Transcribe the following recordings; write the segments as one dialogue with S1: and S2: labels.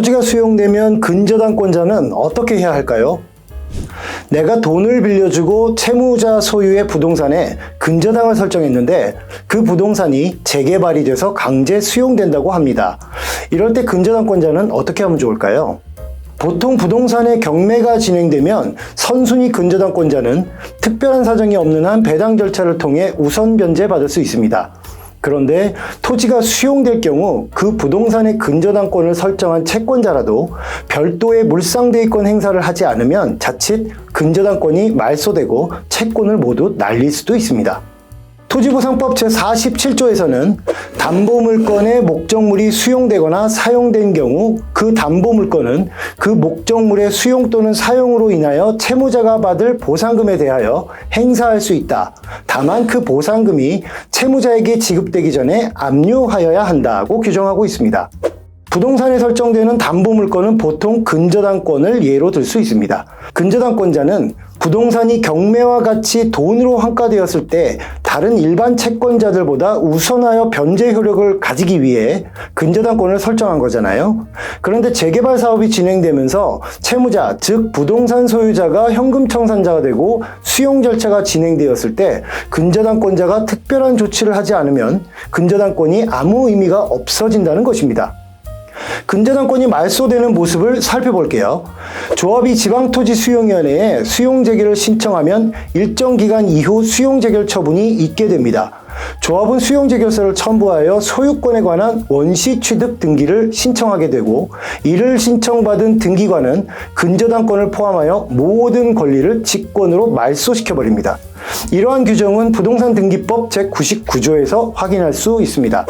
S1: 토지가 수용되면 근저당권자는 어떻게 해야 할까요? 내가 돈을 빌려주고 채무자 소유의 부동산에 근저당을 설정했는데 그 부동산이 재개발이 돼서 강제 수용된다고 합니다. 이럴 때 근저당권자는 어떻게 하면 좋을까요? 보통 부동산의 경매가 진행되면 선순위 근저당권자는 특별한 사정이 없는 한 배당 절차를 통해 우선 변제받을 수 있습니다. 그런데 토지가 수용될 경우 그 부동산의 근저당권을 설정한 채권자라도 별도의 물상대위권 행사를 하지 않으면 자칫 근저당권이 말소되고 채권을 모두 날릴 수도 있습니다. 토지보상법 제47조에서는 담보물건의 목적물이 수용되거나 사용된 경우 그 담보물건은 그 목적물의 수용 또는 사용으로 인하여 채무자가 받을 보상금에 대하여 행사할 수 있다. 다만 그 보상금이 채무자에게 지급되기 전에 압류하여야 한다고 규정하고 있습니다. 부동산에 설정되는 담보물건은 보통 근저당권을 예로 들 수 있습니다. 근저당권자는 부동산이 경매와 같이 돈으로 환가되었을 때 다른 일반 채권자들보다 우선하여 변제 효력을 가지기 위해 근저당권을 설정한 거잖아요. 그런데 재개발 사업이 진행되면서 채무자, 즉 부동산 소유자가 현금 청산자가 되고 수용 절차가 진행되었을 때 근저당권자가 특별한 조치를 하지 않으면 근저당권이 아무 의미가 없어진다는 것입니다. 근저당권이 말소되는 모습을 살펴볼게요. 조합이 지방토지 수용위원회에 수용재개를 신청하면 일정 기간 이후 수용재결 처분이 있게 됩니다. 조합은 수용재결서를 첨부하여 소유권에 관한 원시 취득 등기를 신청하게 되고 이를 신청받은 등기관은 근저당권을 포함하여 모든 권리를 직권으로 말소시켜 버립니다. 이러한 규정은 부동산 등기법 제99조에서 확인할 수 있습니다.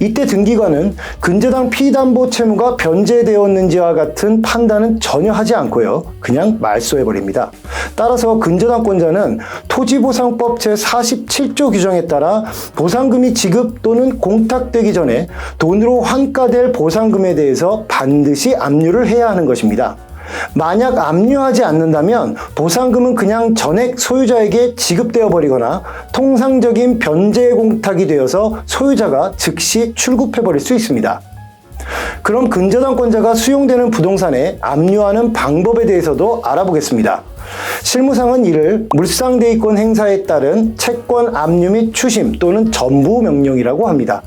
S1: 이때 등기관은 근저당 피담보 채무가 변제되었는지와 같은 판단은 전혀 하지 않고요. 그냥 말소해버립니다. 따라서 근저당권자는 토지보상법 제47조 규정에 따라 보상금이 지급 또는 공탁되기 전에 돈으로 환가될 보상금에 대해서 반드시 압류를 해야 하는 것입니다. 만약 압류하지 않는다면 보상금은 그냥 전액 소유자에게 지급되어 버리거나 통상적인 변제 공탁이 되어서 소유자가 즉시 출급해 버릴 수 있습니다. 그럼 근저당권자가 수용되는 부동산에 압류하는 방법에 대해서도 알아보겠습니다. 실무상은 이를 물상대위권 행사에 따른 채권 압류 및 추심 또는 전부 명령이라고 합니다.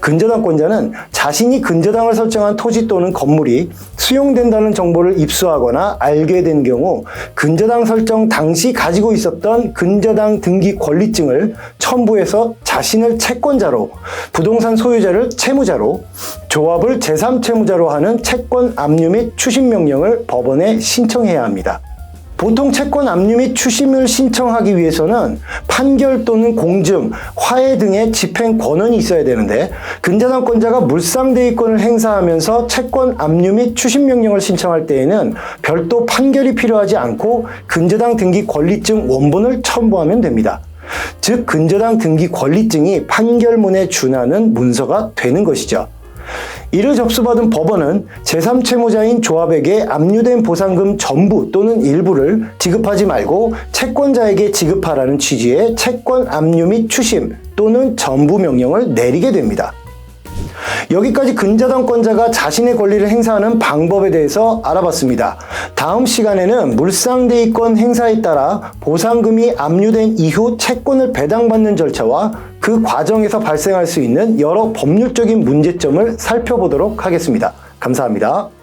S1: 근저당권자는 자신이 근저당을 설정한 토지 또는 건물이 수용된다는 정보를 입수하거나 알게 된 경우 근저당 설정 당시 가지고 있었던 근저당 등기 권리증을 첨부해서 자신을 채권자로 부동산 소유자를 채무자로 조합을 제3채무자로 하는 채권 압류 및 추심 명령을 법원에 신청해야 합니다. 보통 채권 압류 및 추심을 신청하기 위해서는 판결 또는 공증, 화해 등의 집행 권한이 있어야 되는데 근저당권자가 물상대위권을 행사하면서 채권 압류 및 추심 명령을 신청할 때에는 별도 판결이 필요하지 않고 근저당 등기 권리증 원본을 첨부하면 됩니다. 즉 근저당 등기 권리증이 판결문에 준하는 문서가 되는 것이죠. 이를 접수받은 법원은 제3채무자인 조합에게 압류된 보상금 전부 또는 일부를 지급하지 말고 채권자에게 지급하라는 취지의 채권 압류 및 추심 또는 전부 명령을 내리게 됩니다. 여기까지 근저당권자가 자신의 권리를 행사하는 방법에 대해서 알아봤습니다. 다음 시간에는 물상대위권 행사에 따라 보상금이 압류된 이후 채권을 배당받는 절차와 그 과정에서 발생할 수 있는 여러 법률적인 문제점을 살펴보도록 하겠습니다. 감사합니다.